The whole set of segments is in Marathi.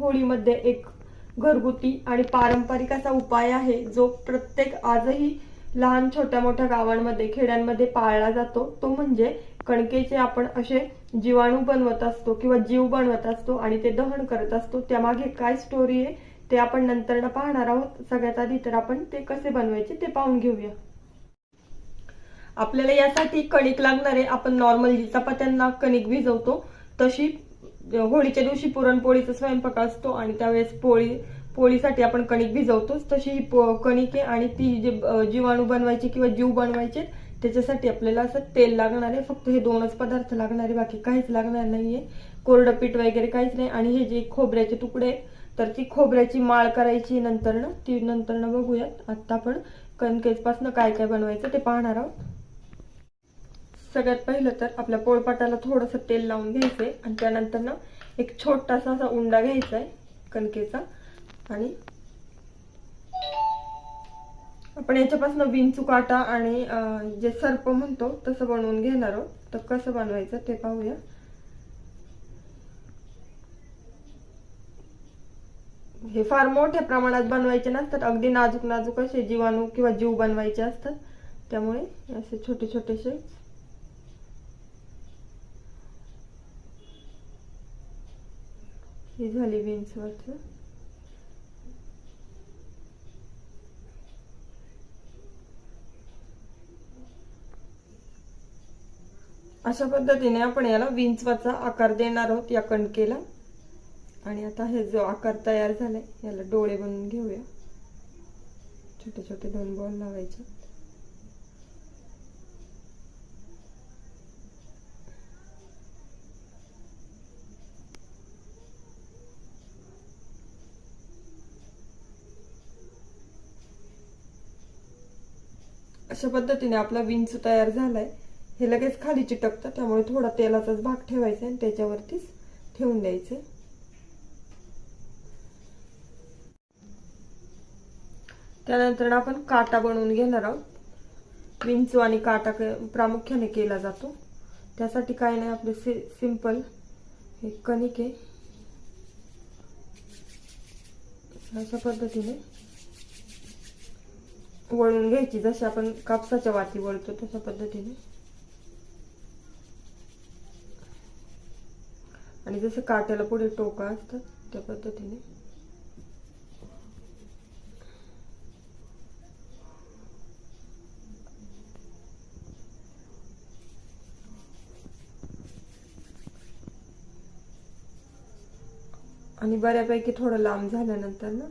होळीमध्ये एक घरगुती आणि पारंपरिक असा उपाय आहे जो प्रत्येक आजही लहान छोट्या मोठ्या गावांमध्ये खेड्यांमध्ये पाळला जातो. तो म्हणजे कणकेचे आपण असे जीवाणू बनवत असतो किंवा जीव बनवत असतो आणि ते दहन करत असतो. त्यामागे काय स्टोरी आहे ते आपण नंतर पाहणार आहोत. सगळ्यात आधी तर आपण ते कसे बनवायचे ते पाहून घेऊया. आपल्याला यासाठी कणिक लागणार आहे आपण नॉर्मल जी चपात्यांना कणिक भिजवतो तशी होळीच्या दिवशी पुरणपोळीचा स्वयंपाक असतो आणि त्यावेळेस पोळी पोळीसाठी आपण कणिक भिजवतोच. तशी ही कणिक आहे आणि ती जे जीवाणू बनवायचे किंवा जीव बनवायचे त्याच्यासाठी आपल्याला असं तेल लागणार आहे. फक्त हे दोनच पदार्थ लागणार आहे बाकी काहीच लागणार नाहीये. कोरडं पीठ वगैरे काहीच नाही. आणि हे जे खोबऱ्याचे तुकडे आहेत, तर ती खोबऱ्याची माळ करायची नंतर ना ती नंतर ना बघूयात. आता आपण कणकेपासून काय काय बनवायचं ते पाहणार आहोत. सगळ्यात पहिलं तर आपल्या पोळपाटाला थोडंसं तेल लावून घ्यायचंय आणि त्यानंतर ना एक छोटासा असा उंडा घ्यायचा आहे कणकेचा. आणि आपण याच्यापासून विंचू काटा आणि जे सर्प म्हणतो तसं बनवून घेणार आहोत. तर कसं बनवायचं ते पाहूया. हे फार मोठ्या प्रमाणात बनवायचे नसतात. अगदी नाजूक नाजूक असे जीवाणू किंवा जीव बनवायचे असतात. त्यामुळे असे छोटे छोटेसे ही झाली विंचवरचं अशा पद्धतीने आपण याला विंचवाचा आकार देणार आहोत या कणकेला. आणि आता हे जो आकार तयार झालाय याला डोळे बनवून घेऊया. छोटे छोटे दोन बॉल लावायचे. अशा पद्धतीने आपला विंचू तयार झालाय. हे लगेच खाली चिटकतं त्यामुळे थोडा तेलाचाच भाग ठेवायचा आणि त्याच्यावरतीच ठेवून द्यायचे. त्यानंतर आपण काटा बनवून घेणार आहोत. विंचू आणि काटा क- प्रामुख्याने केला जातो. त्यासाठी काय नाही आपले सि सिंपल हे कणिके अशा पद्धतीने वळून घ्यायची. जशी आपण कापसाच्या वाती वळतो तशा पद्धतीने. आणि जसं काट्याला पुढे टोका असतं त्या पद्धतीने. आणि बऱ्यापैकी थोडं लांब झाल्यानंतर ना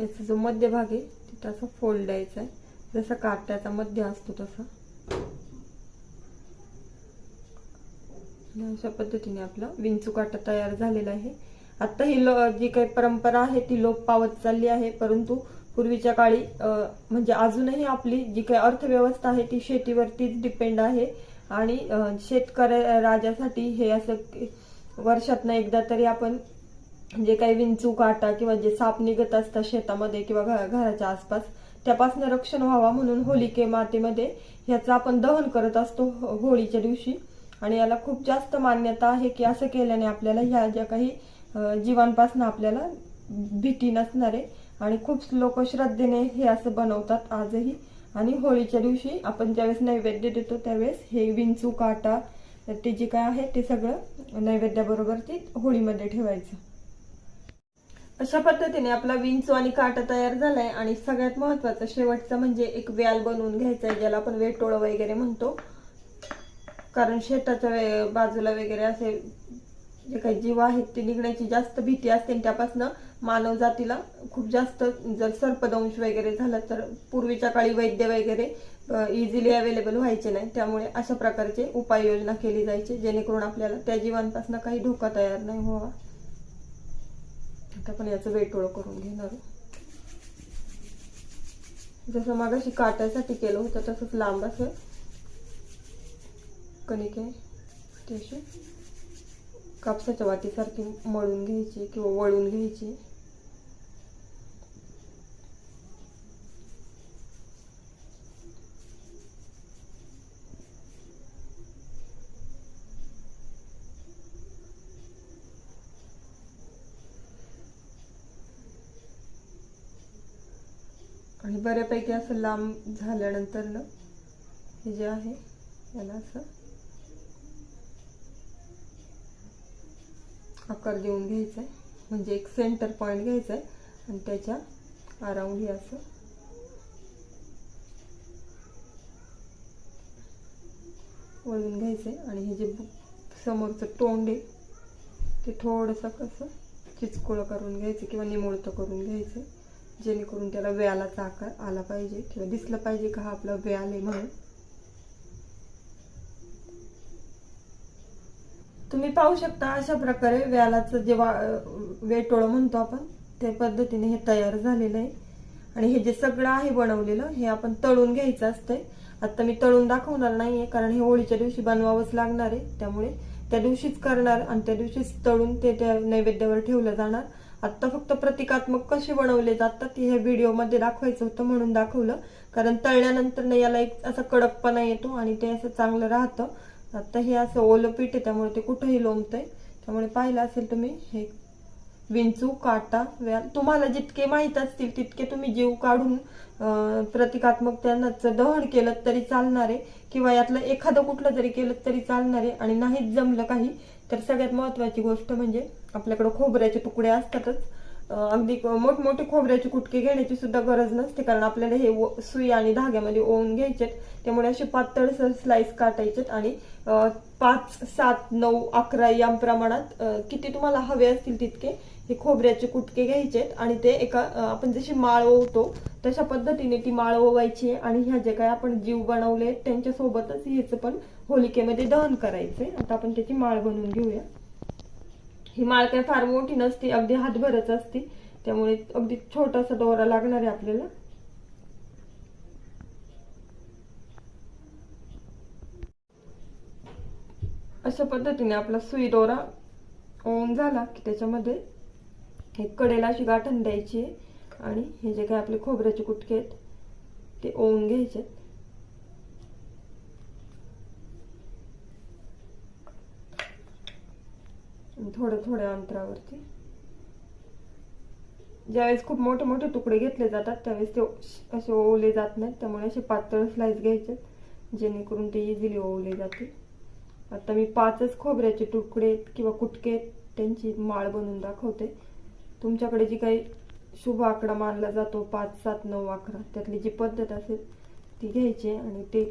याचा जो मध्यभाग आहे तिथं असं फोल्ड द्यायचा आहे. जसा काट्याचा मध्य असतो तसा. अशा पद्धतीने आपला विंचू काटा तयार झालेला आहे. आता ही लो जी काही परंपरा आहे ती लोप पावत चालली आहे. परंतु पूर्वीच्या काळी म्हणजे अजूनही आपली जी काही अर्थव्यवस्था आहे ती शेतीवरतीच डिपेंड आहे. आणि शेतकऱ्या राजासाठी हे असं वर्षातनं एकदा तरी आपण जे काही विंचू काटा किंवा जे साप निघत असतात शेतामध्ये किंवा घराच्या आसपास त्यापासून रक्षण व्हावा म्हणून होलिके मातेमध्ये ह्याचं आपण दहन करत असतो हो- होळीच्या दिवशी. आणि याला खूप जास्त मान्यता आहे की असं केल्याने आपल्याला ह्या ज्या काही जीवांपासून आपल्याला भीती नसणार आहे आणि खूप लोक श्रद्धेने हे असं बनवतात आजही. आणि होळीच्या दिवशी आपण ज्यावेळेस नैवेद्य देतो त्यावेळेस हे विंचू काटा ते जे काय आहे ते सगळं नैवेद्याबरोबर ते होळीमध्ये ठेवायचं. अशा पद्धतीने आपला विंचू आणि काटा तयार झालाय आणि सगळ्यात महत्वाचं शेवटचं म्हणजे एक व्याल बनवून घ्यायचा आहे ज्याला आपण वेटोळ वगैरे म्हणतो. कारण शेताच्या वे- बाजूला वगैरे असे जे काही जीव आहेत ते निघण्याची जास्त भीती असते आणि त्यापासून मानव जातीला खूप जास्त जर सर्पदंश वगैरे झाला तर पूर्वीच्या काळी वैद्य वगैरे इझिली अवेलेबल व्हायचे नाही. त्यामुळे अशा प्रकारचे उपाययोजना केली जायची जेणेकरून आपल्याला त्या जीवांपासून काही धोका तयार नाही व्हावा. आता आपण याचं वेटोळं करून घेणार जसं जसं मागाशी काट्यासाठी केलं होतं तसंच लांब असं कणिक आहे ते अशी कापसाच्या वाटीसारखी मळून घ्यायची किंवा वळून घ्यायची. आणि बऱ्यापैकी असं लांब झाल्यानंतर ना हे जे आहे याला असं आकार देऊन घ्यायचा आहे म्हणजे एक सेंटर पॉईंट घ्यायचा आहे आणि त्याच्या अराऊंड हे असं वळून घ्यायचं आहे आणि हे जे समोरचं तोंड आहे ते थोडंसं कसं चिचकुळं करून घ्यायचं किंवा निमोळतं करून घ्यायचं जेणेकरून त्याला व्यालाचा आकार आला पाहिजे किंवा दिसलं पाहिजे का हा आपला व्याल आहे म्हणून. तुम्ही पाहू शकता अशा प्रकारे व्यालाचं जे वा वेटोळं म्हणतो आपण त्या पद्धतीने हे तयार झालेलं आहे. आणि हे जे सगळं आहे बनवलेलं हे आपण तळून घ्यायचं असतंय. आता मी तळून दाखवणार नाहीये कारण हे होळीच्या दिवशी बनवावंच लागणार आहे. त्यामुळे त्या दिवशीच करणार आणि त्या दिवशीच तळून ते त्या नैवेद्यावर ठेवलं जाणार. आत्ता फक्त प्रतिकात्मक कसे बनवले जातात ह्या व्हिडिओमध्ये दाखवायचं होतं म्हणून दाखवलं. कारण तळल्यानंतर ना याला एक असा कडकपणा येतो आणि ते असं चांगलं राहतं. आता हे असं ओलं पीठ आहे त्यामुळे ते कुठंही लोंबतंय. त्यामुळे पाहिलं असेल तुम्ही हे विंचू काटा व्याल तुम्हाला जितके माहीत असतील तितके तुम्ही जीव काढून प्रतिकात्मक त्यांना दहन केलं तरी चालणार आहे किंवा यातलं एखादं कुठलं जरी केलं तरी चालणार आहे आणि नाहीच जमलं काही तर सगळ्यात महत्वाची गोष्ट म्हणजे आपल्याकडे खोबऱ्याचे तुकडे असतातच. अगदी मोठमोठे खोबऱ्याचे कुटके घेण्याची सुद्धा गरज नसते कारण आपल्याला हे सुई आणि धाग्यामध्ये ओवून घ्यायचेत. त्यामुळे असे पातळसर स्लाइस काटायचेत आणि पाच सात नऊ अकरा या प्रमाणात किती तुम्हाला हवे असतील तितके हे खोबऱ्याचे कुटके घ्यायचे आणि ते एका आपण जशी माळ ओवतो तशा पद्धतीने ती माळ ओवायची आहे आणि ह्या जे काय आपण जीव बनवले त्यांच्यासोबतच ह्याचं पण होलिकेमध्ये दहन करायचंय. आता आपण त्याची माळ बनवून घेऊया. ही माळ काय फार मोठी नसते अगदी हातभरच असते. त्यामुळे अगदी छोटासा दोरा लागणार आहे आपल्याला. अशा पद्धतीने आपला सुई दोरा ओन झाला की त्याच्यामध्ये हे कडेला अशी गाठण द्यायची आहे. आणि हे जे काय आपले खोबऱ्याचे कुटके आहेत ते ओवून घ्यायचे थोडं थोड्या थोड्या अंतरावरती. ज्यावेळेस खूप मोठे मोठे तुकडे घेतले जातात त्यावेळेस ते असे ओवले जात नाहीत. त्यामुळे असे पातळ स्लाइस घ्यायचे जेणेकरून ते इझिली ओवले जातील. आता मी पाचच खोबऱ्याचे तुकडे किंवा कुटके त्यांची माळ बनवून दाखवते. तुमच्याकडे जी काही शुभ आकडा मानला जातो पाच सात नऊ अकरा त्यातली जी पद्धत असेल ती घ्यायची आणि ते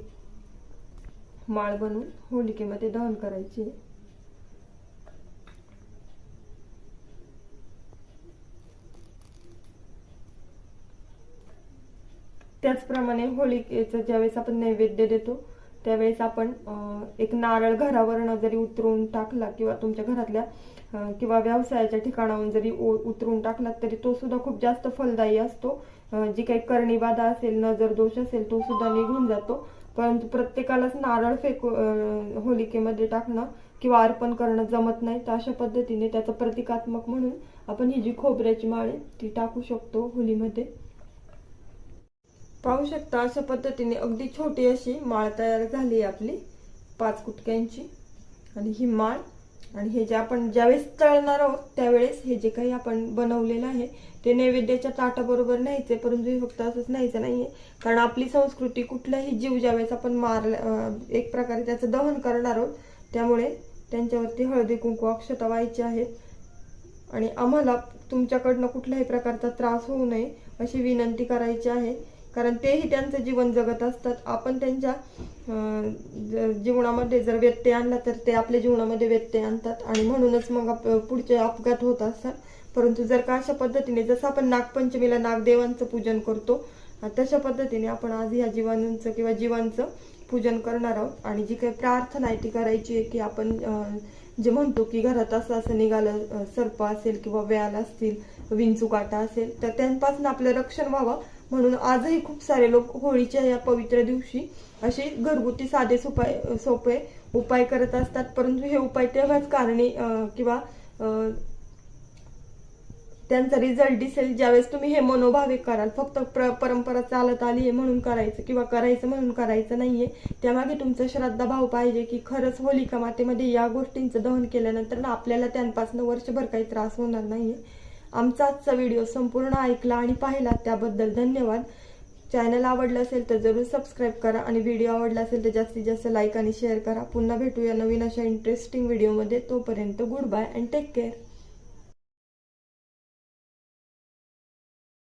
माळ बनवून होलिकेमध्ये दहन करायची त्याचप्रमाणे होलिकेचं ज्यावेळेस आपण नैवेद्य देतो त्यावेळेस आपण एक नारळ घरावरनं जरी उतरून टाकला किंवा तुमच्या घरातल्या किंवा व्यवसायाच्या ठिकाणाहून जरी उतरून टाकला तरी तो सुद्धा खूप जास्त फलदायी असतो. जी काही कर्णीबाधा असेल नजर दोष असेल तो सुद्धा निघून जातो. परंतु प्रत्येकालाच नारळ फेकू होलिकेमध्ये टाकणं किंवा अर्पण करणं जमत नाही तर अशा पद्धतीने त्याचं प्रतिकात्मक म्हणून आपण ही जी खोबऱ्याची माळ आहे ती टाकू शकतो होलीमध्ये. पाहू शकता अशा पद्धतीने अगदी छोटी अशी माळ तयार झाली आहे आपली पाच कुटक्यांची. आणि ही माळ आणि हे जे आपण ज्यावेळेस तळणार आहोत त्यावेळेस हे जे काही आपण बनवलेलं आहे ते नैवेद्याच्या ताटाबरोबर न्यायचे परंतु हे फक्त असंच न्यायचं नाही आहे कारण आपली संस्कृती कुठलाही जीव ज्यावेळेस आपण मारला एक प्रकारे त्याचं दहन करणार आहोत त्यामुळे त्यांच्यावरती हळदी कुंकू अक्षता व्हायची आहेत. आणि आम्हाला तुमच्याकडनं कुठल्याही प्रकारचा त्रास होऊ नये अशी विनंती करायची आहे. कारण तेही त्यांचं जीवन जगत असतात. आपण त्यांच्या जीवनामध्ये जर व्यत्यय आणला तर ते आपल्या जीवनामध्ये व्यत्यय आणतात. आणि म्हणूनच मग आप- पुढचे अपघात होत असतात. परंतु जर का अशा पद्धतीने जसं आपण नागपंचमीला नागदेवांचं पूजन करतो तशा पद्धतीने आपण आज ह्या जीवाणूंचं किंवा जीवांचं पूजन करणार आहोत. आणि जी काही प्रार्थना आहे ती करायची आहे की आपण जे म्हणतो की घरात असं असं निघालं सर्प असेल किंवा व्याल असतील विंचू काटा असेल तर त्यांपासून आपलं रक्षण व्हावं. म्हणून आजही खूप सारे लोक होळीच्या या पवित्र दिवशी असे घरगुती साधे सोपाय सोपे उपाय करत असतात. परंतु हे उपाय तेव्हाच कारणे किंवा त्यांचा रिझल्ट दिसेल. ज्यावेळेस तुम्ही हे मनोभावे कराल. फक्त प्र परंपरा चालत आली आहे म्हणून करायचं किंवा करायचं म्हणून करायचं नाहीये. त्यामागे तुमचा श्रद्धाभाव पाहिजे की खरंच होलिका मातेमध्ये या गोष्टींचं दहन केल्यानंतर ना आपल्याला त्यांपासून वर्षभर काही त्रास होणार नाहीये. आमचा आजचा व्हिडिओ संपूर्ण ऐकला आणि पाहिला त्याबद्दल धन्यवाद. चॅनल आवडलं असेल तर जरूर सबस्क्राईब करा आणि व्हिडिओ आवडला असेल तर जास्तीत जास्त लाईक आणि शेअर करा. पुन्हा भेटूया नवीन अशा इंटरेस्टिंग व्हिडिओमध्ये तोपर्यंत good bye and take care